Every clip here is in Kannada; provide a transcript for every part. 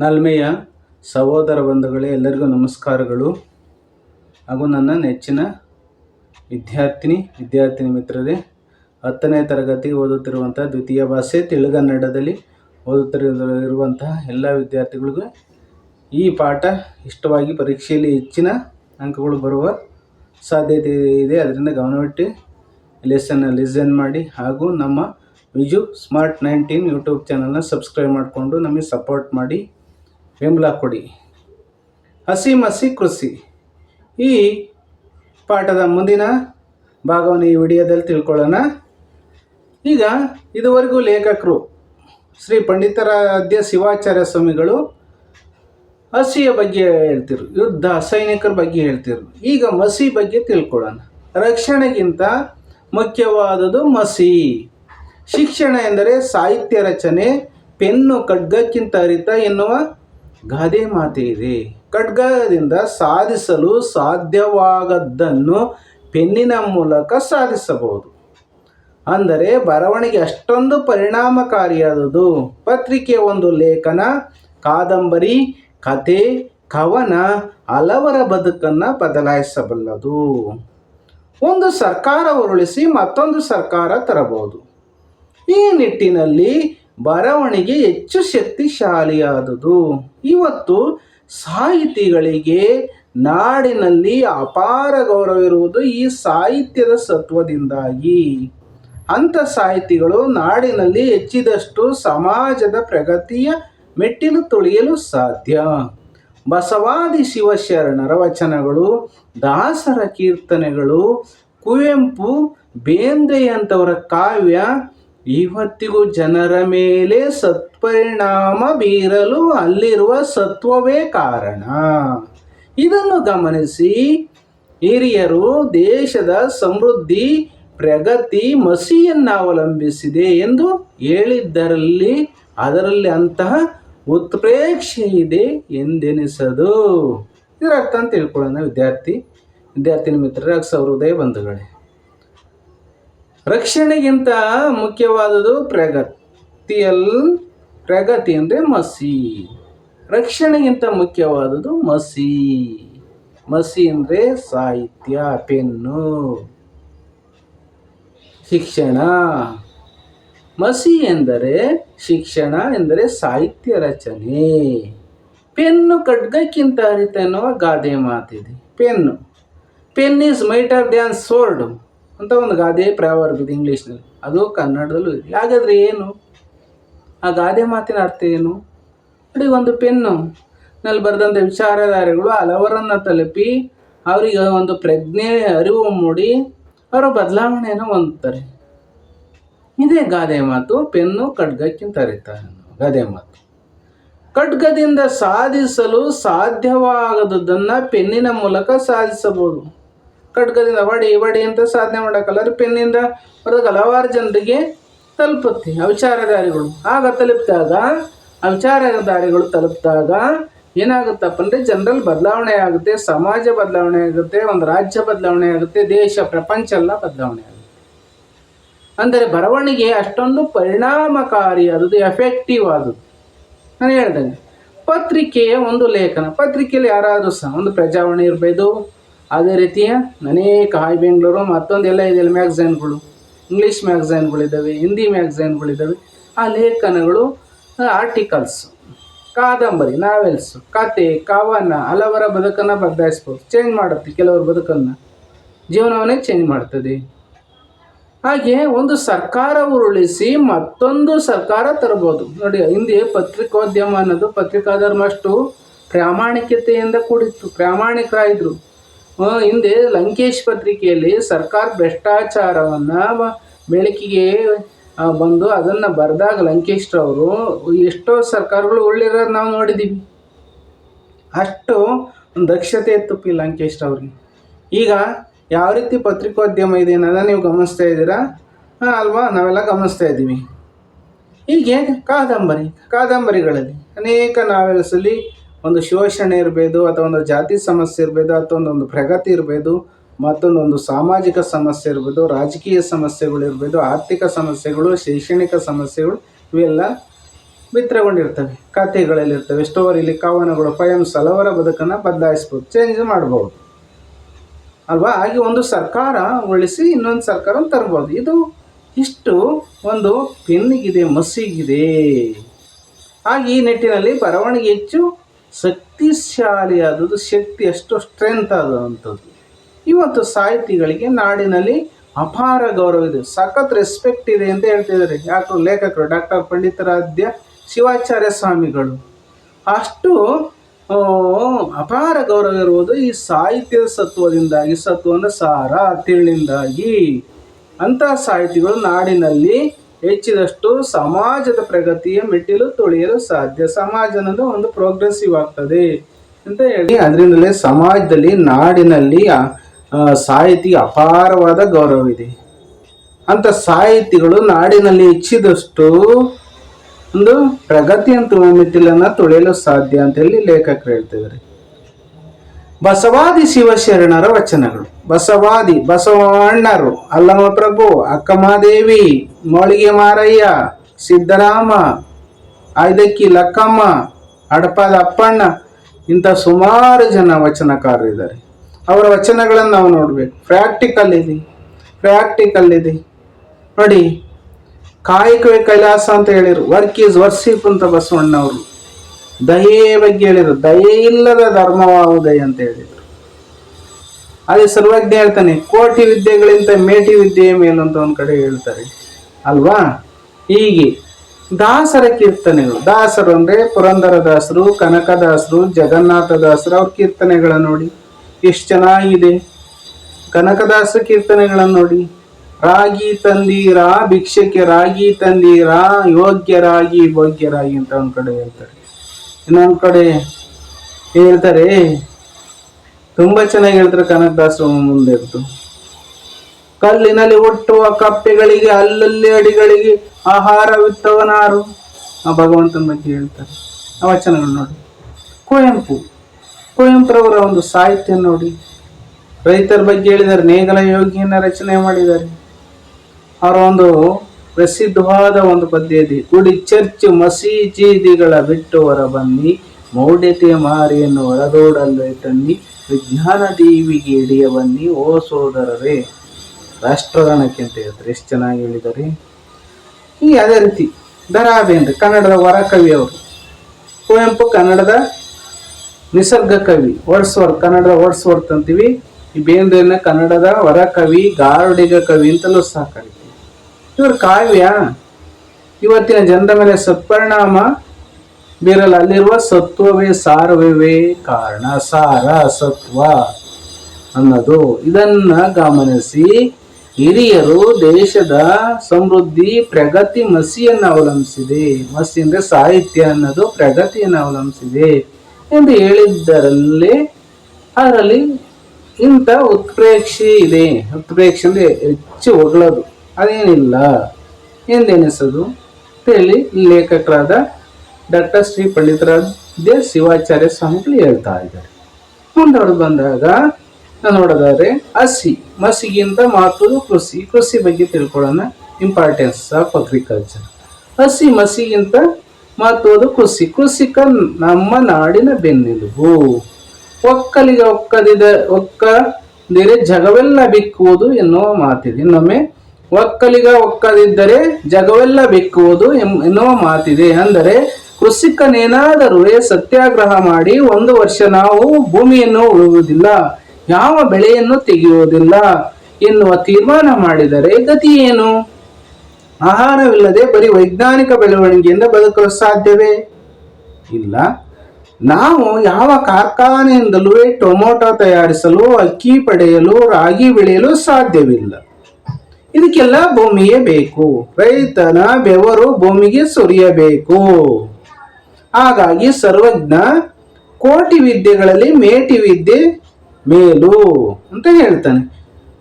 ನಲ್ಮೆಯ ಸಹೋದರ ಬಂಧುಗಳೇ, ಎಲ್ಲರಿಗೂ ನಮಸ್ಕಾರಗಳು. ಹಾಗೂ ನನ್ನ ನೆಚ್ಚಿನ ವಿದ್ಯಾರ್ಥಿನಿ ವಿದ್ಯಾರ್ಥಿನಿ ಮಿತ್ರರೇ, ಹತ್ತನೇ ತರಗತಿ ಓದುತ್ತಿರುವಂಥ ದ್ವಿತೀಯ ಭಾಷೆ ತೆಲುಗನ್ನಡದಲ್ಲಿ ಓದುತ್ತಿರುವಂತಹ ಎಲ್ಲ ವಿದ್ಯಾರ್ಥಿಗಳಿಗೂ ಈ ಪಾಠ ಇಷ್ಟವಾಗಿ ಪರೀಕ್ಷೆಯಲ್ಲಿ ಹೆಚ್ಚಿನ ಅಂಕಗಳು ಬರುವ ಸಾಧ್ಯತೆ ಇದೆ. ಅದರಿಂದ ಗಮನವಿಟ್ಟು ಲೆಸನ್ನ ಲಿಸನ್ ಮಾಡಿ. ಹಾಗೂ ನಮ್ಮ ವಿಜು ಸ್ಮಾರ್ಟ್ ನೈನ್ಟೀನ್ ಯೂಟ್ಯೂಬ್ ಚಾನಲ್ನ ಸಬ್ಸ್ಕ್ರೈಬ್ ಮಾಡಿಕೊಂಡು ನಮಗೆ ಸಪೋರ್ಟ್ ಮಾಡಿ. ಬೆಂಬಲ ಕೊಡಿ. ಹಸಿ ಮಸಿ ಕೃಷಿ. ಈ ಪಾಠದ ಮುಂದಿನ ಭಾಗವನ್ನು ಈ ವಿಡಿಯೋದಲ್ಲಿ ತಿಳ್ಕೊಳ್ಳೋಣ. ಈಗ ಇದುವರೆಗೂ ಲೇಖಕರು, ಶ್ರೀ ಪಂಡಿತರಾಧ್ಯ ಶಿವಾಚಾರ್ಯ ಸ್ವಾಮಿಗಳು ಹಸಿಯ ಬಗ್ಗೆ ಹೇಳ್ತಿರು ಯುದ್ಧ ಸೈನಿಕರ ಬಗ್ಗೆ ಹೇಳ್ತಿರು ಈಗ ಮಸಿ ಬಗ್ಗೆ ತಿಳ್ಕೊಳ್ಳೋಣ. ರಕ್ಷಣೆಗಿಂತ ಮುಖ್ಯವಾದದ್ದು ಮಸಿ. ಶಿಕ್ಷಣ ಎಂದರೆ ಸಾಹಿತ್ಯ ರಚನೆ, ಪೆನ್ನು ಖಡ್ಗಕ್ಕಿಂತ ಅರಿತ ಎನ್ನುವ ಗಾದೆ ಮಾತೆ ಇದೆ ಖಡ್ಗದಿಂದ ಸಾಧಿಸಲು ಸಾಧ್ಯವಾಗದ್ದನ್ನು ಪೆನ್ನಿನ ಮೂಲಕ ಸಾಧಿಸಬಹುದು. ಅಂದರೆ ಬರವಣಿಗೆ ಅಷ್ಟೊಂದು ಪರಿಣಾಮಕಾರಿಯಾದದು. ಪತ್ರಿಕೆ ಒಂದು ಲೇಖನ, ಕಾದಂಬರಿ ಕತೆ ಕವನ, ಹಲವರ ಬದುಕನ್ನು ಬದಲಾಯಿಸಬಲ್ಲದು. ಒಂದು ಸರ್ಕಾರ ಉರುಳಿಸಿ ಮತ್ತೊಂದು ಸರ್ಕಾರ ತರಬಹುದು. ಈ ನಿಟ್ಟಿನಲ್ಲಿ ಬರವಣಿಗೆ ಹೆಚ್ಚು ಶಕ್ತಿಶಾಲಿಯಾದುದು. ಇವತ್ತು ಸಾಹಿತಿಗಳಿಗೆ ನಾಡಿನಲ್ಲಿ ಅಪಾರ ಗೌರವವಿರುವುದು ಈ ಸಾಹಿತ್ಯದ ಸತ್ವದಿಂದಾಗಿ. ಅಂಥ ಸಾಹಿತಿಗಳು ನಾಡಿನಲ್ಲಿ ಹೆಚ್ಚಿದಷ್ಟು ಸಮಾಜದ ಪ್ರಗತಿಯ ಮೆಟ್ಟಿಲು ತುಳಿಯಲು ಸಾಧ್ಯ. ಬಸವಾದಿ ಶಿವಶರಣರ ವಚನಗಳು, ದಾಸರ ಕೀರ್ತನೆಗಳು, ಕುವೆಂಪು, ಬೇಂದ್ರೆಯಂಥವರ ಕಾವ್ಯ ಇವತ್ತಿಗೂ ಜನರ ಮೇಲೆ ಸತ್ಪರಿಣಾಮ ಬೀರಲು ಅಲ್ಲಿರುವ ಸತ್ವವೇ ಕಾರಣ. ಇದನ್ನು ಗಮನಿಸಿ, ಹಿರಿಯರು ದೇಶದ ಸಮೃದ್ಧಿ, ಪ್ರಗತಿ ಮಸಿಯನ್ನು ಅವಲಂಬಿಸಿದೆ ಎಂದು ಹೇಳಿದ್ದರಲ್ಲಿ, ಅದರಲ್ಲಿ ಅಂತಹ ಉತ್ಪ್ರೇಕ್ಷೆ ಇದೆ ಎಂದೆನಿಸದು. ಇದರ ಅರ್ಥ ಅಂತ ತಿಳ್ಕೊಳ್ಳೋಣ, ವಿದ್ಯಾರ್ಥಿ. ವಿದ್ಯಾರ್ಥಿನಿ ಮಿತ್ರರ ಸೌಹೃದಯ ಬಂಧುಗಳೇ. ರಕ್ಷಣೆಗಿಂತ ಮುಖ್ಯವಾದುದು ಪ್ರಗತಿಯಲ್, ಪ್ರಗತಿ ಅಂದರೆ ಮಸಿ. ರಕ್ಷಣೆಗಿಂತ ಮುಖ್ಯವಾದುದು ಮಸಿ. ಮಸಿ ಅಂದರೆ ಸಾಹಿತ್ಯ, ಪೆನ್ನು. ಶಿಕ್ಷಣ. ಮಸಿ ಎಂದರೆ ಶಿಕ್ಷಣ ಎಂದರೆ ಸಾಹಿತ್ಯ ರಚನೆ. ಪೆನ್ನು ಖಡ್ಗಕ್ಕಿಂತ ಹರಿತ ಎನ್ನುವ ಗಾದೆ ಮಾತಿದೆ. Pen. Pen is mightier than sword. ಅಂತ ಒಂದು ಗಾದೆ ಪ್ರಾವರ್ಬ್ ಇದೆ ಇಂಗ್ಲೀಷ್ನಲ್ಲಿ. ಅದು ಕನ್ನಡದಲ್ಲೂ ಇದೆ. ಹಾಗಾದರೆ ಏನು? ಆ ಗಾದೆ ಮಾತಿನ ಅರ್ಥ ಏನು? ನೋಡಿ, ಒಂದು ಪೆನ್ನು ನಲ್ಲಿ ಬರೆದಂಥ ವಿಚಾರಧಾರೆಗಳು ಹಲವರನ್ನು ತಲುಪಿ ಅವರಿಗೆ ಒಂದು ಪ್ರಜ್ಞೆ, ಅರಿವು ಮೂಡಿ ಅವರ ಬದಲಾವಣೆಯನ್ನು ಹೊಂದುತ್ತಾರೆ. ಇದೇ ಗಾದೆ ಮಾತು ಪೆನ್ನು ಖಡ್ಗಕ್ಕಿಂತ ಅರಿತಾರೆ ಗಾದೆ ಮಾತು. ಖಡ್ಗದಿಂದ ಸಾಧಿಸಲು ಸಾಧ್ಯವಾಗದುದನ್ನು ಪೆನ್ನಿನ ಮೂಲಕ ಸಾಧಿಸಬಹುದು. ಖಡ್ಗದಿಂದ ವಡಿ ವಡಿ ಅಂತ ಸಾಧನೆ ಮಾಡೋಕ್ಕಲ್ಲ ಪೆನ್ನಿಂದ ಬರೋದು ಹಲವಾರು ಜನರಿಗೆ ತಲುಪುತ್ತೆ ವಿಚಾರಧಾರಿಗಳು. ಆಗ ತಲುಪಿದಾಗ ವಿಚಾರಧಾರಿಗಳು ತಲುಪಿದಾಗ ಏನಾಗುತ್ತಪ್ಪ ಅಂದರೆ ಜನರಲ್ ಬದಲಾವಣೆ ಆಗುತ್ತೆ, ಸಮಾಜ ಬದಲಾವಣೆ ಆಗುತ್ತೆ, ಒಂದು ರಾಜ್ಯ ಬದಲಾವಣೆ ಆಗುತ್ತೆ, ದೇಶ, ಪ್ರಪಂಚ ಎಲ್ಲ ಬದಲಾವಣೆ ಆಗುತ್ತೆ. ಅಂದರೆ ಬರವಣಿಗೆ ಅಷ್ಟೊಂದು ಪರಿಣಾಮಕಾರಿ ಪರಿಣಾಮಕಾರಿಯಾದದ್ದು ಎಫೆಕ್ಟಿವ್ ಆದದ್ದು. ನಾನು ಹೇಳ್ದಂಗೆ ಪತ್ರಿಕೆಯ ಒಂದು ಲೇಖನ. ಪತ್ರಿಕೆಯಲ್ಲಿ ಯಾರಾದರೂ ಸಹ ಒಂದು ಪ್ರಜಾವಾಣಿ ಇರಬಹುದು ಅದೇ ರೀತಿಯ ಅನೇಕ ಹಾಯ್ ಬೆಂಗಳೂರು ಮತ್ತೊಂದೆಲ್ಲ ಇದೆಯಲ್ಲ ಮ್ಯಾಗ್ಝೈನ್ಗಳು, ಇಂಗ್ಲೀಷ್ ಮ್ಯಾಗ್ಝೈನ್ಗಳಿದ್ದಾವೆ, ಹಿಂದಿ ಮ್ಯಾಗ್ಝೈನ್ಗಳಿದ್ದಾವೆ. ಆ ಲೇಖನಗಳು ಆರ್ಟಿಕಲ್ಸ್ ಕಾದಂಬರಿ ನಾವೆಲ್ಸು ಕತೆ ಕವನ, ಹಲವರ ಬದುಕನ್ನು ಬದಲಾಯಿಸ್ಬೋದು. ಚೇಂಜ್ ಮಾಡುತ್ತೆ ಕೆಲವರ ಬದುಕನ್ನು. ಜೀವನವನ್ನೇ ಚೇಂಜ್ ಮಾಡ್ತದೆ. ಹಾಗೆ ಒಂದು ಸರ್ಕಾರ ಉರುಳಿಸಿ ಮತ್ತೊಂದು ಸರ್ಕಾರ ತರಬಹುದು ನೋಡಿ, ಹಿಂದೆ ಪತ್ರಿಕೋದ್ಯಮ ಅನ್ನೋದು ಪತ್ರಿಕಾಧರ್ಮ ಅಷ್ಟು ಪ್ರಾಮಾಣಿಕತೆಯಿಂದ ಕೂಡಿತ್ತು. ಪ್ರಾಮಾಣಿಕರಾಯಿದ್ರು. ಹಿಂದೆ ಲಂಕೇಶ್ ಪತ್ರಿಕೆಯಲ್ಲಿ ಸರ್ಕಾರ ಭ್ರಷ್ಟಾಚಾರವನ್ನು ಬೆಳಕಿಗೆ ಬಂದು ಅದನ್ನು ಬರೆದಾಗ ಲಂಕೇಶ್ರವರು ಎಷ್ಟೋ ಸರ್ಕಾರಗಳು ಉರುಳಿರೋದು ನಾವು ನೋಡಿದ್ದೀವಿ ಅಷ್ಟು ದಕ್ಷತೆ ಇತ್ತು ಪಿ ಲಂಕೇಶ್ರವ್ರಿಗೆ. ಈಗ ಯಾವ ರೀತಿ ಪತ್ರಿಕೋದ್ಯಮ ಇದೆ ಅನ್ನೋದನ್ನು ನೀವು ಗಮನಿಸ್ತಾ ಇದ್ದೀರಾ? ಅಲ್ವಾ? ನಾವೆಲ್ಲ ಗಮನಿಸ್ತಾ ಇದ್ದೀವಿ. ಹೀಗೆ? ಕಾದಂಬರಿ. ಕಾದಂಬರಿಗಳಲ್ಲಿ ಅನೇಕ ನಾವೆಲ್ಸಲ್ಲಿ ಒಂದು ಶೋಷಣೆ ಇರ್ಬೋದು ಅಥವಾ ಒಂದು ಜಾತಿ ಸಮಸ್ಯೆ ಇರ್ಬೋದು ಅಥವಾ ಒಂದು ಪ್ರಗತಿ ಇರಬಹುದು ಮತ್ತೊಂದೊಂದು ಸಾಮಾಜಿಕ ಸಮಸ್ಯೆ ಇರ್ಬೋದು, ರಾಜಕೀಯ ಸಮಸ್ಯೆಗಳು ಇರ್ಬೋದು, ಆರ್ಥಿಕ ಸಮಸ್ಯೆಗಳು, ಶೈಕ್ಷಣಿಕ ಸಮಸ್ಯೆಗಳು, ಇವೆಲ್ಲ ಬಿತ್ತರಗೊಂಡಿರ್ತವೆ ಕಥೆಗಳಲ್ಲಿರ್ತವೆ ಸ್ಟೋರಿಲಿ ಕವನಗಳು ಪಯಮ್ಸ್ ಸಲವರ ಬದುಕನ್ನು ಬದಲಾಯಿಸ್ಬೋದು ಚೇಂಜ್ ಮಾಡ್ಬೋದು. ಅಲ್ವಾ? ಹಾಗೆ ಒಂದು ಸರ್ಕಾರ ಉಳಿಸಿ ಇನ್ನೊಂದು ಸರ್ಕಾರ ತರ್ಬೋದು. ಇದು ಇಷ್ಟು ಒಂದು ಪೆನ್ನಿಗಿದೆ ಮಸಿಗಿದೆ. ಹಾಗೆ ಈ ನಿಟ್ಟಿನಲ್ಲಿ ಬರವಣಿಗೆ ಹೆಚ್ಚು ಶಕ್ತಿಶಾಲಿಯಾದದ್ದು ಶಕ್ತಿ ಎಷ್ಟು ಸ್ಟ್ರೆಂತ್ ಆದಂಥದ್ದು. ಇವತ್ತು ಸಾಹಿತಿಗಳಿಗೆ ನಾಡಿನಲ್ಲಿ ಅಪಾರ ಗೌರವ ಇದೆ. ಸಖತ್ ರೆಸ್ಪೆಕ್ಟ್ ಇದೆ ಅಂತ ಹೇಳ್ತಿದ್ದಾರೆ. ಯಾಕೋ ಲೇಖಕರು ಡಾಕ್ಟರ್ ಪಂಡಿತಾರಾಧ್ಯ, ಶಿವಾಚಾರ್ಯ ಸ್ವಾಮಿಗಳು. ಅಷ್ಟು ಅಪಾರ ಗೌರವ ಇರುವುದು ಈ ಸಾಹಿತ್ಯದ ಸತ್ವದಿಂದಾಗಿ ಸತ್ವ ಅಂದರೆ ಸಾರ ತಿಳಿಂದಾಗಿ ಅಂತಹ ಸಾಹಿತಿಗಳು ನಾಡಿನಲ್ಲಿ ಹೆಚ್ಚಿದಷ್ಟು ಸಮಾಜದ ಪ್ರಗತಿಯ ಮೆಟ್ಟಿಲು ತುಳಿಯಲು ಸಾಧ್ಯ. ಸಮಾಜ ಅನ್ನೋದು ಒಂದು ಪ್ರೋಗ್ರೆಸಿವ್ ಆಗ್ತದೆ ಅಂತ ಹೇಳಿ. ಅದರಿಂದಲೇ ಸಮಾಜದಲ್ಲಿ, ನಾಡಿನಲ್ಲಿ ಸಾಹಿತಿ ಅಪಾರವಾದ ಗೌರವ ಇದೆ. ಅಂತ ಸಾಹಿತಿಗಳು ನಾಡಿನಲ್ಲಿ ಹೆಚ್ಚಿದಷ್ಟು ಒಂದು ಪ್ರಗತಿಯಂತ ಮೆಟ್ಟಿಲನ್ನ ತುಳಿಯಲು ಸಾಧ್ಯ ಅಂತ ಹೇಳಿ ಲೇಖಕರು ಹೇಳ್ತಿದ್ದಾರೆ ಬಸವಾದಿ ಶಿವಶರಣರ ವಚನಗಳು. ಬಸವಾದಿ, ಬಸವಣ್ಣರು ಅಲ್ಲಮ ಪ್ರಭು ಅಕ್ಕಮಾದೇವಿ ಮೌಳಿಗೆ ಮಾರಯ್ಯ, ಸಿದ್ದರಾಮ, ಐದಕ್ಕಿ ಲಕ್ಕಮ್ಮ, ಹಡಪಾದ ಅಪ್ಪಣ್ಣ, ಇಂಥ ಸುಮಾರು ಜನ ವಚನಕಾರರಿದ್ದಾರೆ ಅವರ ವಚನಗಳನ್ನು ನಾವು ನೋಡಬೇಕು. ಪ್ರಾಕ್ಟಿಕಲ್ ಇದೆ. ಪ್ರಾಕ್ಟಿಕಲ್ ಇದೆ. ನೋಡಿ, ಕಾಯಕವೇ ಕೈಲಾಸ ಅಂತ ಹೇಳಿದರು ವರ್ಕ್ ಈಸ್ ವರ್ಸಿಪ್ ಅಂತ ಬಸವಣ್ಣವರು. ದಯೆ ಬಗ್ಗೆ ಹೇಳಿದ್ರು. ದಯೆ ಇಲ್ಲದ ಧರ್ಮವಾವುದಯ ಅಂತ ಹೇಳಿದ್ರು. ಅದೇ ಸರ್ವಜ್ಞ ಹೇಳ್ತಾನೆ, ಕೋಟಿ ವಿದ್ಯೆಗಳಿಂದ ಮೇಟಿ ವಿದ್ಯೆಯ ಮೇಲು ಅಂತ ಒಂದ್ ಕಡೆ ಹೇಳ್ತಾರೆ. ಅಲ್ವಾ? ಹೀಗೆ. ದಾಸರ ಕೀರ್ತನೆಗಳು. ದಾಸರು ಅಂದರೆ ಪುರಂದರ ದಾಸರು ಕನಕದಾಸರು ಜಗನ್ನಾಥ ದಾಸರು ಅವ್ರ ಕೀರ್ತನೆಗಳ ನೋಡಿ. ಎಷ್ಟು ಚೆನ್ನಾಗಿದೆ. ಕನಕದಾಸ ಕೀರ್ತನೆಗಳನ್ನು ನೋಡಿ. ರಾಗಿ ತಂದೀರಾ ಭಿಕ್ಷಕ್ಕೆ ರಾಗಿ ತಂದೀರಾ, ಯೋಗ್ಯರಾಗಿ ಭೋಗ್ಯರಾಗಿ ಅಂತ ಒಂದು ಕಡೆ ಹೇಳ್ತಾರೆ. ಇನ್ನೊಂದ್ ಕಡೆ ಹೇಳ್ತಾರೆ ತುಂಬಾ ಚೆನ್ನಾಗಿ ಹೇಳ್ತಾರೆ ಕನಕದಾಸರು ಮುಂದೆ ಇತ್ತು ಕಲ್ಲಿನಲ್ಲಿ ಹುಟ್ಟುವ ಕಪ್ಪೆಗಳಿಗೆ, ಅಲ್ಲಲ್ಲಿ ಅಡಿಗಳಿಗೆ ಆಹಾರವಿತ್ತವನಾರು ಆ ಭಗವಂತನ ಬಗ್ಗೆ ಹೇಳ್ತಾರೆ. ಆ ವಚನಗಳು ನೋಡಿ. ಕುವೆಂಪು ಕುವೆಂಪುರವರ ಒಂದು ಸಾಹಿತ್ಯ ನೋಡಿ. ರೈತರ ಬಗ್ಗೆ ಹೇಳಿದ್ದಾರೆ, ನೇಗಲ ಯೋಗಿಯನ್ನ ರಚನೆ ಮಾಡಿದ್ದಾರೆ. ಅವರ ಒಂದು ಪ್ರಸಿದ್ಧವಾದ ಒಂದು ಪದ್ಯ ಇದೆ ಗುಡಿ ಚರ್ಚ್ ಮಸೀಜಿದಿಗಳ ಬಿಟ್ಟು ಹೊರ ಬನ್ನಿ, ಮೌಢ್ಯತೆ ಮಾರಿಯನ್ನು ಹೊರದೋಡಲು ತನ್ನಿ ವಿಜ್ಞಾನ ದೇವಿಗೆ ಹಿಡಿಯ ಬನ್ನಿ, ಓ ಸೋದರರೇ. ರಾಷ್ಟ್ರಗಾನಕ್ಕೆ ಅಂತ ಹೇಳ್ತಾರೆ. ಎಷ್ಟು ಚೆನ್ನಾಗಿ ಹೇಳಿದ್ದಾರೆ. ಈ ಅದೇ ರೀತಿ ದರಾಬೇಂದ್ರೆ ಕನ್ನಡದ ವರಕವಿ ಅವರು. ಕುವೆಂಪು ಕನ್ನಡದ ನಿಸರ್ಗ ಕವಿ. ವರ್ಡ್ಸ್ವರ್ತ್, ಕನ್ನಡದ ವರ್ಡ್ಸ್ವರ್ತ್ ಅಂತೀವಿ. ಈ ಬೇಂದ್ರೆನ ಕನ್ನಡದ ವರಕವಿ, ಗಾರುಡಿಗ ಕವಿ ಅಂತಲೂ ಕರಿತೀವಿ ಇವ್ರ ಕಾವ್ಯ. ಇವತ್ತಿನ ಜನರ ಮೇಲೆ ಸತ್ಪರಿಣಾಮ ಬೀರಲ್ಲ. ಅಲ್ಲಿರುವ ಸತ್ವವೇ ಸಾರವೇ ಕಾರಣ. ಸಾರ ಸತ್ವ ಅನ್ನೋದು. ಇದನ್ನ ಗಮನಿಸಿ. ಹಿರಿಯರು ದೇಶದ ಸಮೃದ್ಧಿ, ಪ್ರಗತಿ ಮಸಿಯನ್ನು ಅವಲಂಬಿಸಿದೆ. ಮಸಿ ಅಂದ್ರೆ ಸಾಹಿತ್ಯ ಅನ್ನೋದು ಪ್ರಗತಿಯನ್ನು ಅವಲಂಬಿಸಿದೆ ಎಂದು ಹೇಳಿದ್ದರಲ್ಲಿ ಅದರಲ್ಲಿ ಇಂಥ ಉತ್ಪ್ರೇಕ್ಷೆ ಇದೆ. ಉತ್ಪ್ರೇಕ್ಷೆ ಅಂದ್ರೆ ಹೆಚ್ಚು ಹೊಗಳೋದು. ಅದೇನಿಲ್ಲ. ಎಂದೆನಿಸೋದು? ಹೇಳಿ ಲೇಖಕರಾದ ಡಾಕ್ಟರ್ ಶ್ರೀ ಪಂಡಿತರಾಧ್ಯ ಶಿವಾಚಾರ್ಯ ಸ್ವಾಮಿಗಳು ಹೇಳ್ತಾ ಇದ್ದಾರೆ. ಮುಂದವರು ಬಂದಾಗ ನೋಡೋದಾದ್ರೆ ಹಸಿ, ಮಸಿಗಿಂತ ಮಾತು ಕೃಷಿ. ಕೃಷಿ ಬಗ್ಗೆ ತಿಳ್ಕೊಳ್ಳೋಣ. ಇಂಪಾರ್ಟೆನ್ಸ್ ಆಫ್ ಅಗ್ರಿಕಲ್ಚರ್ ಹಸಿ, ಮಸಿಗಿಂತ ಮಹತ್ವದ ಕೃಷಿ. ಕೃಷಿಕ ನಮ್ಮ ನಾಡಿನ ಬೆನ್ನೆಲುಬು. ಒಕ್ಕಲಿಗೆ ಒಕ್ಕದಿದ ಒಕ್ಕದಿರೆ ಜಗವೆಲ್ಲ ಬಿಕ್ಕುವುದು ಎನ್ನುವ ಮಾತಿದೆ. ಇನ್ನೊಮ್ಮೆ ಒಕ್ಕಲಿಗ ಒಕ್ಕದಿದ್ದರೆ ಜಗವೆಲ್ಲ ಬೆಕ್ಕುವುದು ಎನ್ನುವ ಮಾತಿದೆ. ಅಂದರೆ, ಕೃಷಿಕನೇನಾದರೂ ಸತ್ಯಾಗ್ರಹ ಮಾಡಿ ಒಂದು ವರ್ಷ ನಾವು ಭೂಮಿಯನ್ನು ಉಳುವುದಿಲ್ಲ, ಯಾವ ಬೆಳೆಯನ್ನು ತೆಗೆಯುವುದಿಲ್ಲ ಎನ್ನುವ ತೀರ್ಮಾನ ಮಾಡಿದರೆ ಗತಿ ಏನು? ಆಹಾರವಿಲ್ಲದೆ ಬರೀ ವೈಜ್ಞಾನಿಕ ಬೆಳವಣಿಗೆಯಿಂದ ಬದುಕಲು ಸಾಧ್ಯವೇ? ಇಲ್ಲ. ನಾವು ಯಾವ ಕಾರ್ಖಾನೆಯಿಂದಲೂ ಟೊಮೊಟೊ ತಯಾರಿಸಲು, ಅಕ್ಕಿ ಪಡೆಯಲು, ರಾಗಿ ಬೆಳೆಯಲು ಸಾಧ್ಯವಿಲ್ಲ. ಇದಕ್ಕೆಲ್ಲ ಭೂಮಿಯೇ ಬೇಕು. ರೈತನ ಬೆವರು ಭೂಮಿಗೆ ಸುರಿಯಬೇಕು. ಹಾಗಾಗಿ ಸರ್ವಜ್ಞ ಕೋಟಿ ವಿದ್ಯೆಗಳಲ್ಲಿ ಮೇಟಿ ವಿದ್ಯೆ ಮೇಲು ಅಂತ ಹೇಳ್ತಾನೆ.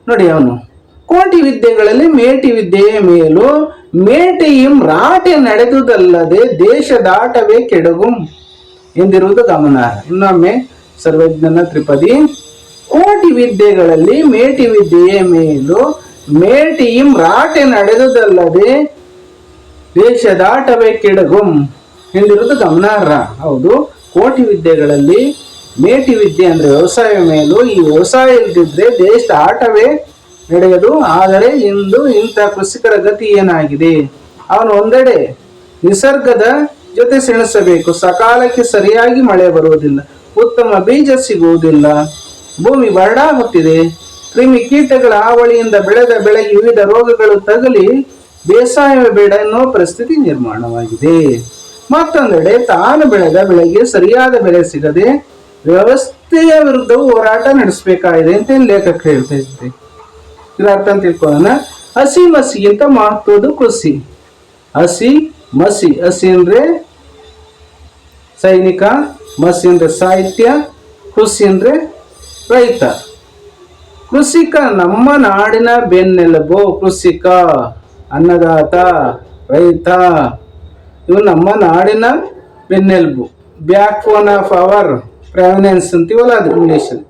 ನೋಡಿ ಅವನು. ಕೋಟಿ ವಿದ್ಯೆಗಳಲ್ಲಿ ಮೇಟಿ ವಿದ್ಯೆಯೇ ಮೇಲು. ಮೇಟಿಯಂ ರಾಟೆ ನಡೆದುದಲ್ಲದೆ ದೇಶ ದಾಟವೇ ಕೆಡಗುಂ ಎಂದಿರುವುದು ಗಮನಾರ್ಹ ಇನ್ನೊಮ್ಮೆ ಸರ್ವಜ್ಞನ ತ್ರಿಪದಿ. ಕೋಟಿ ವಿದ್ಯೆಗಳಲ್ಲಿ ಮೇಟಿ ವಿದ್ಯೆಯೇ ಮೇಲು. ಮೇಟಿಯಂ ರಾಟೆ ನಡೆದುದಲ್ಲದೆ ದೇಶ ದಾಟವೇ ಕೆಡಗುಂ ಎಂದಿರುವುದು ಗಮನಾರ್ಹ. ಹೌದು, ಕೋಟಿ ವಿದ್ಯೆಗಳಲ್ಲಿ ಮೇಟಿ ವಿದ್ಯೆ ಅಂದರೆ ವ್ಯವಸಾಯ ಮೇಲೂ. ಈ ವ್ಯವಸಾಯ ಇಲ್ದಿದ್ರೆ ದೇಶದ ಆಟವೇ ನಡೆಯದು. ಆದರೆ ಇಂದು ಇಂಥ ಕೃಷಿಕರ ಗತಿ ಏನಾಗಿದೆ? ಅವನು ಒಂದೆಡೆ ನಿಸರ್ಗದ ಜೊತೆ ಸೆಣಸಬೇಕು. ಸಕಾಲಕ್ಕೆ ಸರಿಯಾಗಿ ಮಳೆ ಬರುವುದಿಲ್ಲ. ಉತ್ತಮ ಬೀಜ ಸಿಗುವುದಿಲ್ಲ. ಭೂಮಿ ಬರಡಾಗುತ್ತಿದೆ. ಕ್ರಿಮಿ ಕೀಟಗಳ ಹಾವಳಿಯಿಂದ ಬೆಳೆದ ಬೆಳೆಗೆ ವಿವಿಧ ರೋಗಗಳು ತಗಲಿ ಬೇಸಾಯವೇ ಬೇಡ ಎನ್ನುವ ಪರಿಸ್ಥಿತಿ ನಿರ್ಮಾಣವಾಗಿದೆ. ಮತ್ತೊಂದೆಡೆ ತಾನು ಬೆಳೆದ ಬೆಳೆಗೆ ಸರಿಯಾದ ಬೆಲೆ ಸಿಗದೆ ವ್ಯವಸ್ಥೆಯ ವಿರುದ್ಧ ಹೋರಾಟ ನಡೆಸಬೇಕಾಗಿದೆ ಅಂತ ಲೇಖಕ ಹೇಳ್ತಾ ಇದ್ದೆ ಇದರ ಅರ್ಥ ಅಂತ ತಿಳ್ಕೊಳ್ಳೋಣ. ಹಸಿ ಮಸಿಗಿಂತ ಮಹತ್ವದ ಕೃಷಿ. ಹಸಿ ಮಸಿ, ಹಸಿ ಅಂದ್ರೆ ಸೈನಿಕ, ಮಸಿ ಅಂದ್ರೆ ಸಾಹಿತ್ಯ, ಕೃಷಿ ಅಂದ್ರೆ ರೈತ. ಕೃಷಿಕ ನಮ್ಮ ನಾಡಿನ ಬೆನ್ನೆಲುಬು, ಕೃಷಿಕ, ಅನ್ನದಾತ, ರೈತ. ಇವು ನಮ್ಮ ನಾಡಿನ ಬೆನ್ನೆಲುಬು. Backbone of our province ಅಂತೀವಲ್ಲ ಅದು ಇಂಗ್ಲೀಷಲ್ಲಿ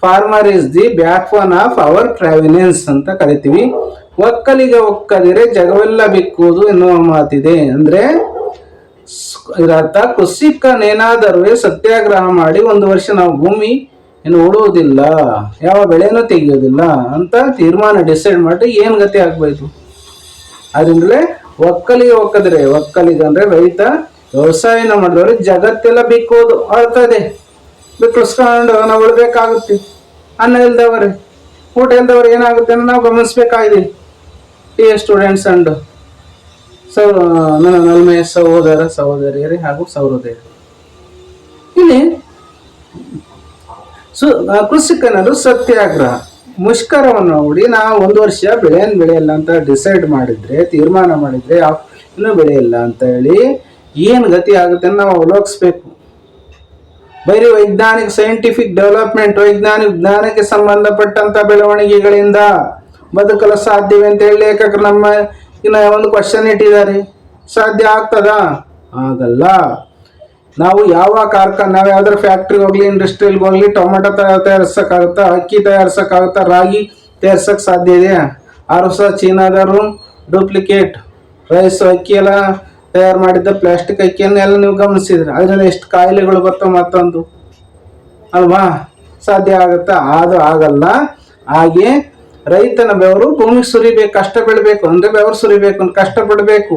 farmer is the backbone of our province ಅಂತ ಕರಿತೀವಿ. ಒಕ್ಕಲಿಗೆ ಒಕ್ಕದಿರೆ ಜಗವೆಲ್ಲ ಬಿಕ್ಕುವುದು ಎನ್ನುವ ಮಾತಿದೆ. ಅಂದ್ರೆ ಸ್- ಇದರ ಅರ್ಥ ಕೃಷಿಕನೇನಾದರೂ ಸತ್ಯಾಗ್ರಹ ಮಾಡಿ ಒಂದು ವರ್ಷ ನಾವು ಭೂಮಿ ಏನು ಯಾವ ಬೆಳೆನೂ ತೆಗೆಯೋದಿಲ್ಲ ಅಂತ ತೀರ್ಮಾನ ಡಿಸೈಡ್ ಮಾಡಿ ಏನು ಗತಿ ಆಗ್ಬೋದು? ಅದರಿಂದಲೇ ಒಕ್ಕಲಿಗೆ ಒಕ್ಕದ್ರೆ, ಒಕ್ಕಲಿಗ ಅಂದರೆ ರೈತ ವ್ಯವಸಾಯನ ಮಾಡಿದವರು ಜಗತ್ತೆಲ್ಲ ಬಿಕ್ಕೋದು ಇದೆ ಬಿಕ್ಕಿಸ್ಕೊಂಡು ನಾವು ಉಳ್ಬೇಕಾಗುತ್ತೆ. ಅನ್ನ ಇಲ್ದವ್ರೆ, ಊಟ ಇಲ್ದವ್ರು ಏನಾಗುತ್ತೆ ಅಂತ ನಾವು ಗಮನಿಸ್ಬೇಕಾಗಿದೆ. ಟಿ ಸ್ಟೂಡೆಂಟ್ಸ್ ಅಂಡ್ ಸೌ, ನನ್ನ ನಲ್ಮೆಯ ಸಹೋದರ, ಸಹೋದರಿಯರೇ ಹಾಗೂ ಸೌರೋದಯರು ಇಲ್ಲಿ ಸು ಆ, ಕೃಷಿಕನರು ಸತ್ಯಾಗ್ರಹ. ಮುಷ್ಕರವನ್ನು ನೋಡಿ ನಾವು ಒಂದು ವರ್ಷ ಬೆಳೆಯನ್ನು ಬೆಳೆಯಲ್ಲ ಅಂತ ಡಿಸೈಡ್ ಮಾಡಿದ್ರೆ ತೀರ್ಮಾನ ಮಾಡಿದ್ರೆ ಇನ್ನೂ ಬೆಳೆಯಲ್ಲ ಅಂತ ಹೇಳಿ ಏನು ಗತಿ ಆಗುತ್ತೆ ನಾವು ಅವಲೋಕಿಸ್ಬೇಕು. ಬರೀ ವೈಜ್ಞಾನಿಕ ಸೈಂಟಿಫಿಕ್ ಡೆವಲಪ್ಮೆಂಟ್ ವೈಜ್ಞಾನಿಕ ಜ್ಞಾನಕ್ಕೆ ಸಂಬಂಧಪಟ್ಟಂತ ಬೆಳವಣಿಗೆಗಳಿಂದ ಬದುಕಲು ಸಾಧ್ಯವೇ ಅಂತ ಹೇಳಿ ಲೇಖಕರು ನಮ್ಮ ಇನ್ನು ಒಂದು ಕ್ವಶನ್ ಇಟ್ಟಿದ್ದಾರೆ. ಸಾಧ್ಯ ಆಗ್ತದಾ? ಆಗಲ್ಲ. ನಾವು ಯಾವ ಕಾರ್ಖಾನೆ, ನಾವು ಯಾವ್ದಾರ ಫ್ಯಾಕ್ಟ್ರಿಗೆ ಹೋಗ್ಲಿ ಇಂಡಸ್ಟ್ರಿಯಲ್ಗೆ ಹೋಗ್ಲಿ, ಟೊಮೆಟೊ ತಯಾರಿಸೋಕ್ಕಾಗುತ್ತಾ, ಅಕ್ಕಿ ತಯಾರಿಸಕ್ಕಾಗುತ್ತಾ, ರಾಗಿ ತಯಾರಿಸಕ್ ಸಾಧ್ಯ ಇದೆ? ಆರು ಸಹ ಚೀನಾದವರು ಡೂಪ್ಲಿಕೇಟ್ ರೈಸ್ ಅಕ್ಕಿ ಎಲ್ಲ ತಯಾರು ಮಾಡಿದ್ದ ಪ್ಲಾಸ್ಟಿಕ್ ಅಕ್ಕಿಯನ್ನು ಎಲ್ಲ ನೀವು ಗಮನಿಸಿದ್ರಿ. ಅದರಿಂದ ಎಷ್ಟು ಕಾಯಿಲೆಗಳು ಬರ್ತಾವ ಮತ್ತೊಂದು? ಅಲ್ವಾ? ಸಾಧ್ಯ ಆಗುತ್ತಾ? ಅದು ಆಗಲ್ಲ. ಹಾಗೆ ರೈತನ ಬೆವರು ಭೂಮಿ ಸುರಿಬೇಕು, ಕಷ್ಟ ಬೆಳಬೇಕು ಅಂದ್ರೆ ಬೆವರು ಸುರಿಬೇಕು ಕಷ್ಟಪಡಬೇಕು ಕಷ್ಟ ಪಡಬೇಕು.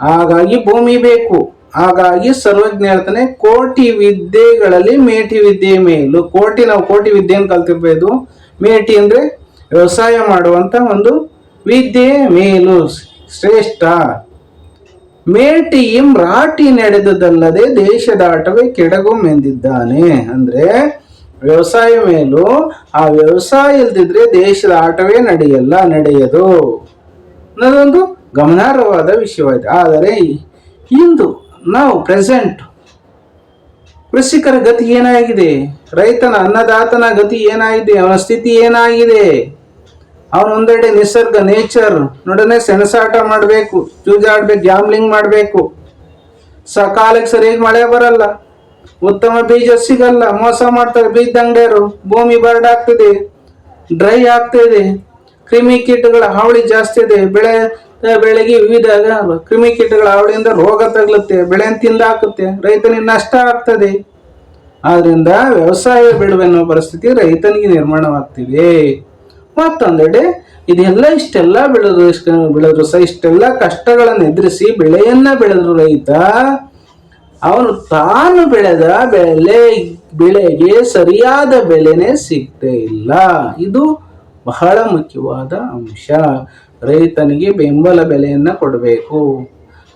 ಹಾಗಾಗಿ ಭೂಮಿ ಬೇಕು. ಹಾಗಾಗಿ ಸರ್ವಜ್ಞ ಹೇಳ್ತಾನೆ ಕೋಟಿ ವಿದ್ಯೆಗಳಲ್ಲಿ ಮೇಟಿ ವಿದ್ಯೆ ಮೇಲು. ಕೋಟಿ ನಾವು ಕೋಟಿ ವಿದ್ಯೆಯನ್ನು ಕಲ್ತಿರ್ಬೋದು. ಮೇಟಿ ಅಂದ್ರೆ ವ್ಯವಸಾಯ ಮಾಡುವಂತ ಒಂದು ವಿದ್ಯೆ ಮೇಲು. ಶ್ರೇಷ್ಠ. ಮೇಟಿಯಂ ರಾಟಿ ನಡೆದುದಲ್ಲದೆ ದೇಶದಾಟವೇ ಕೆಡಗುಮೆಂದಿದ್ದಾನೆ ಅಂದ್ರೆ ವ್ಯವಸಾಯ ಮೇಲೂ, ಆ ವ್ಯವಸಾಯ ಇಲ್ದಿದ್ರೆ ದೇಶದ ಆಟವೇ ನಡೆಯಲ್ಲ, ನಡೆಯದು. ಅನ್ನೋದೊಂದು ಗಮನಾರ್ಹವಾದ ವಿಷಯವಾಗಿದೆ. ಆದರೆ ಇಂದು ನಾವು ಪ್ರೆಸೆಂಟ್ ಕೃಷಿಕರ ಗತಿ ಏನಾಗಿದೆ? ರೈತನ ಅನ್ನದಾತನ ಗತಿ ಏನಾಗಿದೆ? ಅವನ ಸ್ಥಿತಿ ಏನಾಗಿದೆ? ಅವನ ಒಂದೆಡೆ ನಿಸರ್ಗ ನೇಚರ್ ನೊಡನೆ ಸೆಣಸಾಟ ಮಾಡಬೇಕು, ಜೂಜಾಡ್ಬೇಕು, ಗ್ಯಾಮ್ಲಿಂಗ್ ಮಾಡಬೇಕು. ಸಕಾಲಕ್ಕೆ ಸರಿಯಾಗಿ ಮಳೆ ಬರಲ್ಲ. ಉತ್ತಮ ಬೀಜ ಸಿಗಲ್ಲ. ಮೋಸ ಮಾಡ್ತಾರೆ ಬೀಜ ಅಂಗಡಿಯರು. ಭೂಮಿ ಆಗ್ತಿದೆ. ಡ್ರೈ ಆಗ್ತಿದೆ. ಕ್ರಿಮಿ ಕೀಟಗಳ ಹಾವಳಿ ಜಾಸ್ತಿ ಇದೆ. ಬೆಳೆ ಬೆಳೆಗೆ ವಿವಿಧ ಕ್ರಿಮಿಕೀಟಗಳ ಆವಳಿಯಿಂದ ರೋಗ ತಗಲುತ್ತೆ, ಬೆಳೆ ತಿಂದಾಕುತ್ತೆ ರೈತನಿಗೆ ನಷ್ಟ ಆಗ್ತದೆ. ಆದ್ರಿಂದ ವ್ಯವಸಾಯ ಬಿಡುವೆನ್ನೋ ಪರಿಸ್ಥಿತಿ ರೈತನಿಗೆ ನಿರ್ಮಾಣವಾಗ್ತಿದೆ. ಮತ್ತೊಂದೆಡೆ, ಇದೆಲ್ಲ ಇಷ್ಟೆಲ್ಲ ಬೆಳೆದ್ರು ಇಷ್ಟ, ಬೆಳೆದ್ರು ಸಹ ಇಷ್ಟೆಲ್ಲ ಕಷ್ಟಗಳನ್ನು ಎದುರಿಸಿ ಬೆಳೆಯನ್ನ ಬೆಳೆದ್ರು ರೈತ, ಅವನು ತಾನು ಬೆಳೆದ ಬೆಳೆ, ಬೆಳೆಗೆ ಸರಿಯಾದ ಬೆಲೆನೇ ಸಿಗ್ತಾ ಇಲ್ಲ. ಇದು ಬಹಳ ಮುಖ್ಯವಾದ ಅಂಶ. ರೈತನಿಗೆ ಬೆಂಬಲ ಬೆಲೆಯನ್ನ ಕೊಡಬೇಕು.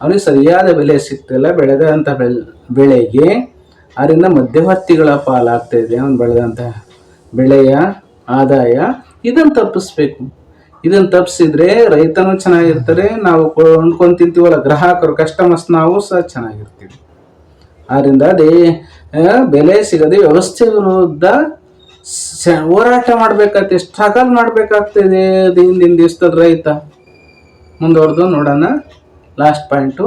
ಅವನಿಗೆ ಸರಿಯಾದ ಬೆಲೆ ಸಿಗ್ತಿಲ್ಲ ಬೆಳೆದಂಥ ಬೆಲ್, ಬೆಳೆಗೆ ಅದರಿಂದ ಮಧ್ಯವರ್ತಿಗಳ ಪಾಲಾಗ್ತಾ ಇದೆ. ಅವನು ಬೆಳೆದಂಥ ಬೆಳೆಯ ಆದಾಯ ಇದನ್ನು ತಪ್ಪಿಸ್ಬೇಕು. ಇದನ್ನು ತಪ್ಪಿಸಿದ್ರೆ ರೈತನು ಚೆನ್ನಾಗಿರ್ತಾರೆ, ನಾವು ಕೊಂಡ್ಕೊಂಡು ತಿಂತೀವಲ್ಲ ಗ್ರಾಹಕರು ಕಸ್ಟಮರ್ಸ್ ನಾವು ಸಹ ಚೆನ್ನಾಗಿರ್ತೀವಿ. ಆದ್ದರಿಂದ ಅದೇ ಬೆಲೆ ಸಿಗದೆ ವ್ಯವಸ್ಥೆ ವಿರುದ್ಧ ಹೋರಾಟ ಮಾಡ್ಬೇಕಾಗ್ತದೆ ಸ್ಟ್ರಗಲ್ ಮಾಡ್ಬೇಕಾಗ್ತದೆ ಅದು ಹಿಂದಿನ ದಿವಸದ ರೈತ ಮುಂದುವರೆದು ನೋಡೋಣ. ಲಾಸ್ಟ್ ಪಾಯಿಂಟು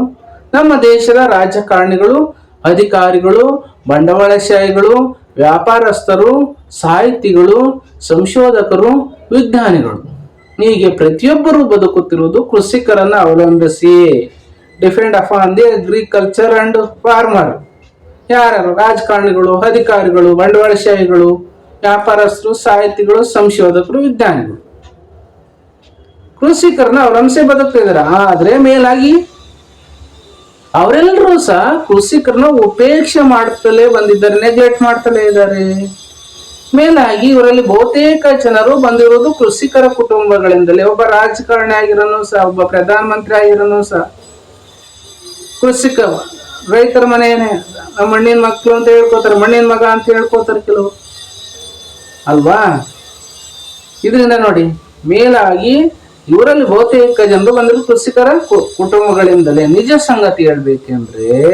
ನಮ್ಮ ದೇಶದ ರಾಜಕಾರಣಿಗಳು, ಅಧಿಕಾರಿಗಳು, ಬಂಡವಾಳಶಾಹಿಗಳು, ವ್ಯಾಪಾರಸ್ಥರು, ಸಾಹಿತಿಗಳು, ಸಂಶೋಧಕರು, ವಿಜ್ಞಾನಿಗಳು. ಹೀಗೆ ಪ್ರತಿಯೊಬ್ಬರು ಬದುಕುತ್ತಿರುವುದು ಕೃಷಿಕರನ್ನು ಅವಲಂಬಿಸಿ. Depend upon the agriculture and farmer ಯಾರು ರಾಜಕಾರಣಿಗಳು, ಅಧಿಕಾರಿಗಳು, ಬಂಡವಾಳಶಾಹಿಗಳು ವ್ಯಾಪಾರಸ್ಥರು, ಸಾಹಿತಿಗಳು, ಸಂಶೋಧಕರು ವಿಜ್ಞಾನಿಗಳು ಕೃಷಿಕರನ್ನ ಅವರಂಸೆ ಬದುಕ್ತಿದ್ದಾರೆ. ಆದ್ರೆ ಮೇಲಾಗಿ ಅವರೆಲ್ಲರೂ ಸಹ ಕೃಷಿಕರನ್ನ ಉಪೇಕ್ಷೆ ಮಾಡ್ತಲೇ ಬಂದಿದ್ದಾರೆ ನೆಗ್ಲೆಕ್ಟ್ ಮಾಡ್ತಲೇ ಇದ್ದಾರೆ. ಮೇಲಾಗಿ ಇವರಲ್ಲಿ ಬಹುತೇಕ ಜನರು ಬಂದಿರೋದು ಕೃಷಿಕರ ಕುಟುಂಬಗಳಿಂದಲೇ. ಒಬ್ಬ ರಾಜಕಾರಣಿ ಆಗಿರೋನು ಸಹ, ಒಬ್ಬ ಪ್ರಧಾನಮಂತ್ರಿ ಆಗಿರೋನು ಸಹ. ಕೃಷಿಕ ರೈತರ ಮನೆಯೇ, ನಮ್ಮ ಮಣ್ಣಿನ ಮಕ್ಕಳು ಅಂತ ಹೇಳ್ಕೋತಾರೆ, ಮಣ್ಣಿನ ಮಗ ಅಂತ ಹೇಳ್ಕೋತಾರೆ ಕೆಲವು ಅಲ್ವಾ? ಇದರಿಂದ ನೋಡಿ, ಮೇಲಾಗಿ ಇವರಲ್ಲಿ ಬಹುತೇಕ ಜನರು ಬಂದರು ಕೃಷಿಕರ ಕುಟುಂಬಗಳಿಂದಲೇ. ನಿಜ ಸಂಗತಿ ಹೇಳ್ಬೇಕೆಂದ್ರೆ,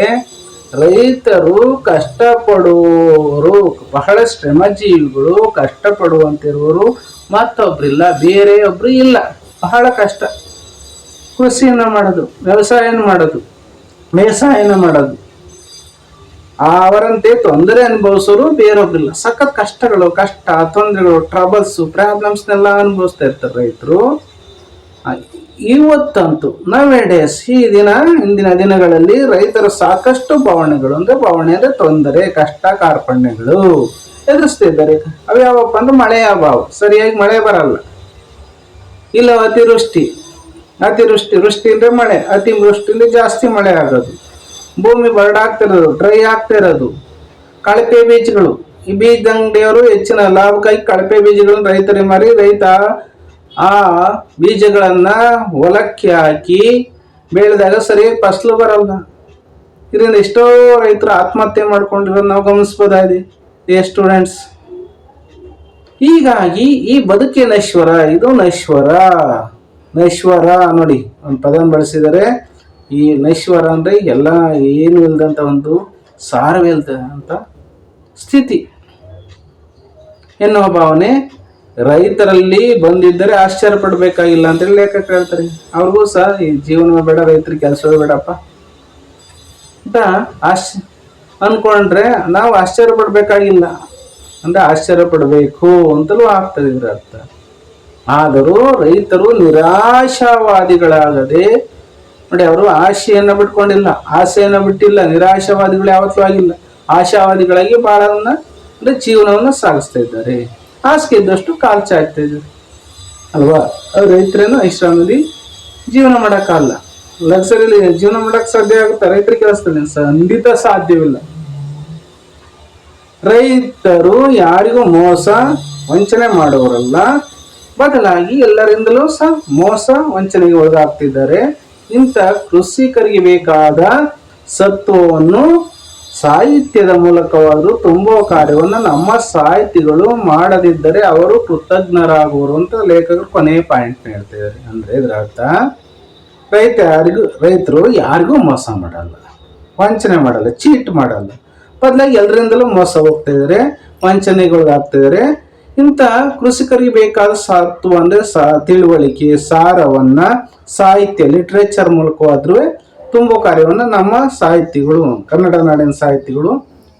ರೈತರು ಕಷ್ಟಪಡುವವರು ಬಹಳ ಶ್ರಮಜೀವಿಗಳು ಕಷ್ಟಪಡುವಂತಿರುವರು ಮತ್ತೊಬ್ರಿಲ್ಲ, ಬೇರೆಯೊಬ್ರು ಇಲ್ಲ. ಬಹಳ ಕಷ್ಟ. ಕೃಷಿಯನ್ನು ಮಾಡೋದು, ವ್ಯವಸಾಯನ ಮಾಡೋದು, ಬೇಸಾಯನ ಮಾಡೋದು. ಅವರಂತೆ ತೊಂದರೆ ಅನುಭವಿಸೋರು ಬೇರೊಬ್ಬರಿಲ್ಲ ಸಖತ್ ಕಷ್ಟಗಳು, ಕಷ್ಟ, ತೊಂದರೆಗಳು ಟ್ರಬಲ್ಸು ಪ್ರಾಬ್ಲಮ್ಸ್ನೆಲ್ಲ ಅನುಭವಿಸ್ತಾ ಇರ್ತಾರೆ ರೈತರು. ಇವತ್ತಂತೂ ನವೆ ಡೇಸ್ ಈ ದಿನ, ಇಂದಿನ ದಿನಗಳಲ್ಲಿ ರೈತರ ಸಾಕಷ್ಟು ಭಾವನೆಗಳು, ಅಂದ್ರೆ ಭಾವನೆ ಅಂದ್ರೆ ತೊಂದರೆ, ಕಷ್ಟ, ಕಾರ್ಪಣ್ಯಗಳು ಎದುರಿಸ್ತಾ ಎದುರಿಸ್ತಿದ್ದಾರೆ ಅವ್ಯಾವಪ್ಪ ಅಂದ್ರೆ ಮಳೆಯ ಅಭಾವ, ಸರಿಯಾಗಿ ಮಳೆ ಬರಲ್ಲ. ಇಲ್ಲ ಅತಿವೃಷ್ಟಿ. ಅತಿವೃಷ್ಟಿ, ವೃಷ್ಟಿ ಅಂದ್ರೆ ಮಳೆ, ಅತಿವೃಷ್ಟಿಯಿಂದ ಜಾಸ್ತಿ ಮಳೆ ಆಗೋದು. ಭೂಮಿ ಬರಡಾಗ್ತಿರೋದು ಡ್ರೈ ಆಗ್ತಿರೋದು ಕಳಪೆ ಬೀಜಗಳು. ಈ ಬೀಜ ಅಂಗಡಿಯವರು ಹೆಚ್ಚಿನ ಲಾಭಕ್ಕಾಗಿ ಕಳಪೆ ಬೀಜಗಳನ್ನು ರೈತರಿಗೆ ಮಾರಿ, ರೈತ ಆ ಬೀಜಗಳನ್ನು ಹೊಲಕ್ಕೆ ಹಾಕಿ ಬೆಳೆದಾಗ ಸರಿ ಫಸಲು ಬರಲ್ಲ. ಇದರಿಂದ ಎಷ್ಟೋ ರೈತರು ಆತ್ಮಹತ್ಯೆ ಮಾಡ್ಕೊಂಡಿರೋದು ನಾವು ಗಮನಿಸ್ಬೋದಾಗಿದೆ. ಏ ಸ್ಟೂಡೆಂಟ್ಸ್ ಹೀಗಾಗಿ ಈ ಬದುಕೆ ನಶ್ವರ ಇದು ನಶ್ವರ ನಶ್ವರ ನೋಡಿ, ಒಂದು ಪದ ಬಳಸಿದರೆ ಈ ನೈಶ್ವರ ಅಂದರೆ ಎಲ್ಲ ಏನು ಇಲ್ಲದಂಥ ಒಂದು ಸಾರವೇ ಇಲ್ದ ಅಂತ ಸ್ಥಿತಿ. ಎನ್ನುವ ಭಾವನೆ ರೈತರಲ್ಲಿ ಬಂದಿದ್ದರೆ ಆಶ್ಚರ್ಯ ಪಡಬೇಕಾಗಿಲ್ಲ ಅಂತೇಳಿ ಲೇಖಕ ಹೇಳ್ತಾರೆ. ಅವ್ರಿಗೂ ಸಹ ಈ ಜೀವನ ಬೇಡ, ರೈತರಿಗೆ ಕೆಲಸವೇ ಬೇಡಪ್ಪ ಅಂತ ಆಶ್, ಅನ್ಕೊಂಡ್ರೆ ನಾವು ಆಶ್ಚರ್ಯ ಪಡಬೇಕಾಗಿಲ್ಲ. ಅಂದ್ರೆ ಆಶ್ಚರ್ಯ ಪಡಬೇಕು ಅಂತಲೂ ಆಗ್ತದೆ ಇದ್ರ ಅರ್ಥ. ಆದರೂ ರೈತರು ನಿರಾಶಾವಾದಿಗಳಾಗದೆ ನೋಡಿ ಅವರು ಆಶೆಯನ್ನ ಬಿಟ್ಕೊಂಡಿಲ್ಲ. ಆಸೆಯನ್ನ ಬಿಟ್ಟಿಲ್ಲ, ನಿರಾಶಾವಾದಿಗಳು ಯಾವತ್ತೂ ಆಗಿಲ್ಲ. ಆಶಾವಾದಿಗಳಾಗಿ ಬಹಳವನ್ನ ಅಂದ್ರೆ ಜೀವನವನ್ನ ಸಾಗಿಸ್ತಾ ಇದ್ದಾರೆ. ಹಾಸಿಗೆ ಇದ್ದಷ್ಟು ಕಾಲ್ ಚಾಯ್ತಾ ಇದ್ದಾರೆ ಅಲ್ವಾ? ರೈತರೇನು ಐಶ್ರಾಮದಲ್ಲಿ ಜೀವನ ಮಾಡೋಕ್ಕಾಗಲ್ಲ ಲಕ್ಸರಿಲಿ ಜೀವನ ಮಾಡಕ್ ಸಾಧ್ಯ ಆಗುತ್ತೆ? ರೈತರಿಗೆ ಕೆಲಸದಲ್ಲಿ ಖಂಡಿತ ಸಾಧ್ಯವಿಲ್ಲ. ರೈತರು ಯಾರಿಗೂ ಮೋಸ, ವಂಚನೆ ಮಾಡೋರಲ್ಲ. ಬದಲಾಗಿ ಎಲ್ಲರಿಂದಲೂ ಸಹ ಮೋಸ, ವಂಚನೆಗೆ ಒಳಗಾಗ್ತಿದ್ದಾರೆ. ಇಂಥ ಕೃಷಿಕರಿಗೆ ಬೇಕಾದ ಸತ್ವವನ್ನು ಸಾಹಿತ್ಯದ ಮೂಲಕವಾದರೂ ತುಂಬುವ ಕಾರ್ಯವನ್ನು ನಮ್ಮ ಸಾಹಿತಿಗಳು ಮಾಡದಿದ್ದರೆ ಅವರು ಕೃತಜ್ಞರಾಗುವರು ಅಂತ ಲೇಖಕರು ಕೊನೆಯ ಪಾಯಿಂಟ್ ಹೇಳ್ತಿದ್ದಾರೆ. ಅಂದ್ರೆ ಇದರ ಅರ್ಥ, ರೈತ ಯಾರಿಗೂ, ರೈತರು ಯಾರಿಗೂ ಮೋಸ ಮಾಡಲ್ಲ, ವಂಚನೆ ಮಾಡಲ್ಲ, ಚೀಟ್ ಮಾಡಲ್ಲ. ಬದಲಾಗಿ ಎಲ್ಲರಿಂದಲೂ ಮೋಸ ಹೋಗ್ತಿದ್ದಾರೆ, ವಂಚನೆಗಳಿಗಾಗ್ತಿದ್ದಾರೆ. ಇಂಥ ಕೃಷಿಕರಿಗೆ ಬೇಕಾದ ಸತ್ವ ಅಂದ್ರೆ ಸ, ತಿಳುವಳಿಕೆ, ಸಾರವನ್ನ ಸಾಹಿತ್ಯ ಲಿಟ್ರೇಚರ್ ಮೂಲಕವಾದ್ರೂ ತುಂಬೋ ಕಾರ್ಯವನ್ನ ನಮ್ಮ ಸಾಹಿತಿಗಳು, ಕನ್ನಡ ನಾಡಿನ ಸಾಹಿತಿಗಳು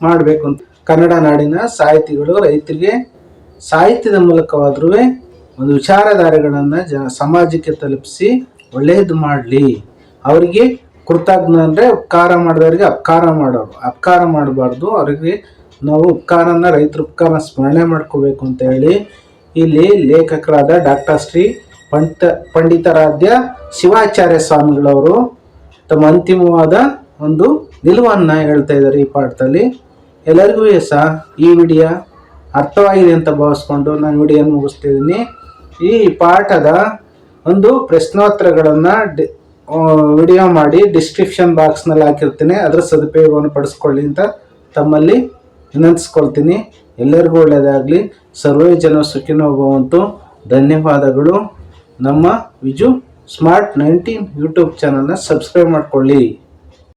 ಮಾಡಬೇಕು ಅಂತ. ಕನ್ನಡ ನಾಡಿನ ಸಾಹಿತಿಗಳು ರೈತರಿಗೆ ಸಾಹಿತ್ಯದ ಮೂಲಕವಾದ್ರೂ ಒಂದು ವಿಚಾರಧಾರೆಗಳನ್ನು ಜನ ಸಮಾಜಕ್ಕೆ ತಲುಪಿಸಿ ಒಳ್ಳೆಯದು ಮಾಡಲಿ. ಅವರಿಗೆ ಕೃತಜ್ಞ ಅಂದರೆ ಉಪಕಾರ ಮಾಡಿದವರಿಗೆ ಅಪಕಾರ ಮಾಡೋರು. ಅಪಕಾರ ಮಾಡಬಾರ್ದು. ಅವರಿಗೆ ನಾವು ಉಪಕಾರನ ರೈತರ ಉಪ್ಕಾನ ಸ್ಮರಣೆ ಮಾಡ್ಕೋಬೇಕು ಅಂತ ಹೇಳಿ ಇಲ್ಲಿ ಲೇಖಕರಾದ ಡಾಕ್ಟರ್ ಶ್ರೀ ಪಂಡಿತ ಪಂಡಿತಾರಾಧ್ಯ ಶಿವಾಚಾರ್ಯ ಸ್ವಾಮಿಗಳವರು ತಮ್ಮ ಅಂತಿಮವಾದ ಒಂದು ನಿಲುವನ್ನು ಹೇಳ್ತಾ ಇದ್ದಾರೆ ಈ ಪಾಠದಲ್ಲಿ. ಎಲ್ಲರಿಗೂ ಸಹ ಈ ವಿಡಿಯೋ ಅರ್ಥವಾಗಿದೆ ಅಂತ ಭಾವಿಸ್ಕೊಂಡು ನಾನು ವಿಡಿಯೋ ಮುಗಿಸ್ತಿದ್ದೀನಿ ಈ ಪಾಠದ ಒಂದು ಪ್ರಶ್ನೋತ್ತರಗಳನ್ನು ಡಿ ವಿಡಿಯೋ ಮಾಡಿ ಡಿಸ್ಕ್ರಿಪ್ಷನ್ ಬಾಕ್ಸ್ನಲ್ಲಿ ಹಾಕಿರ್ತೀನಿ. ಅದರ ಸದುಪಯೋಗವನ್ನು ಪಡಿಸ್ಕೊಳ್ಳಿ ಅಂತ ತಮ್ಮಲ್ಲಿ ವಿನಂತಿಸ್ಕೊಳ್ತೀನಿ ಎಲ್ಲರಿಗೂ ಒಳ್ಳೆಯದಾಗಲಿ. ಸರ್ವೇ ಜನ ಸುಖಿನೋ ಭವಂತು. ಧನ್ಯವಾದಗಳು. ನಮ್ಮ ವಿಜು ಸ್ಮಾರ್ಟ್ ನೈನ್ಟೀನ್ ಯೂಟ್ಯೂಬ್ ಚಾನಲ್ನ ಸಬ್ಸ್ಕ್ರೈಬ್ ಮಾಡ್ಕೊಳ್ಳಿ.